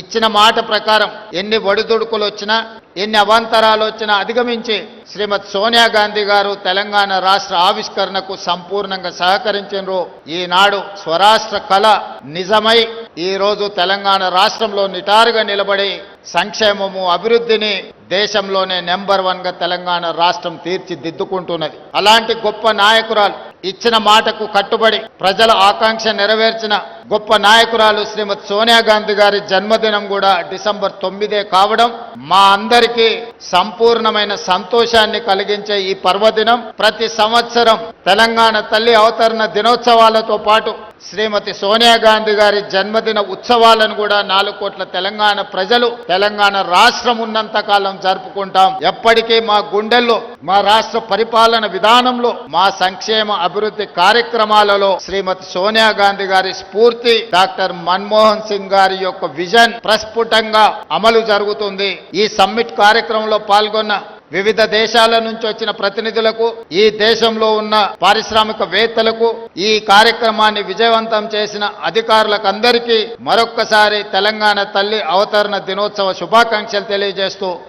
ఇచ్చిన మాట ప్రకారం ఎన్ని ఒడిదుడుకులు వచ్చినా ఎన్ని అవాంతరాలు వచ్చినా అధిగమించి శ్రీమతి సోనియా గాంధీ గారు తెలంగాణ రాష్ట్ర ఆవిష్కరణకు సంపూర్ణంగా సహకరించారు ఈనాడు స్వరాష్ట్ర కళ నిజమై ఈ రోజు తెలంగాణ రాష్ట్రంలో నిటారుగా నిలబడి సంక్షేమము అభివృద్ధిని దేశంలోనే నెంబర్ వన్గా తెలంగాణ రాష్ట్రం తీర్చిదిద్దుకుంటున్నది. అలాంటి గొప్ప నాయకురాలు ఇచ్చిన మాటకు కట్టుబడి ప్రజల ఆకాంక్ష నెరవేర్చిన గొప్ప నాయకురాలు శ్రీమతి సోనియా గాంధీ గారి జన్మదినం కూడా డిసెంబర్ తొమ్మిదే కావడం మా అందరికీ సంపూర్ణమైన సంతోషాన్ని కలిగించే ఈ పర్వదినం ప్రతి సంవత్సరం తెలంగాణ తల్లి అవతరణ దినోత్సవాలతో పాటు శ్రీమతి సోనియా గాంధీ గారి జన్మదిన ఉత్సవాలను కూడా నాలుగు కోట్ల తెలంగాణ ప్రజలు తెలంగాణ రాష్ట్రం ఉన్నంత కాలం జరుపుకుంటాం. ఎప్పటికీ మా గుండెల్లో మా రాష్ట్ర పరిపాలన విధానంలో మా సంక్షేమ అభివృద్ధి కార్యక్రమాలలో శ్రీమతి సోనియా గాంధీ గారి స్ఫూర్తి డాక్టర్ మన్మోహన్ సింగ్ గారి యొక్క విజన్ ప్రస్ఫుటంగా అమలు జరుగుతుంది. ఈ సమ్మిట్ కార్యక్రమంలో కార్యక్రమంలో పాల్గొన్న వివిధ దేశాల నుంచి వచ్చిన ప్రతినిధులకు ఈ దేశంలో ఉన్న పారిశ్రామికవేత్తలకు ఈ కార్యక్రమాన్ని విజయవంతం చేసిన అధికారులకు అందరికీ మరొక్కసారి తెలంగాణ తల్లి అవతరణ దినోత్సవ శుభాకాంక్షలు తెలియజేస్తూ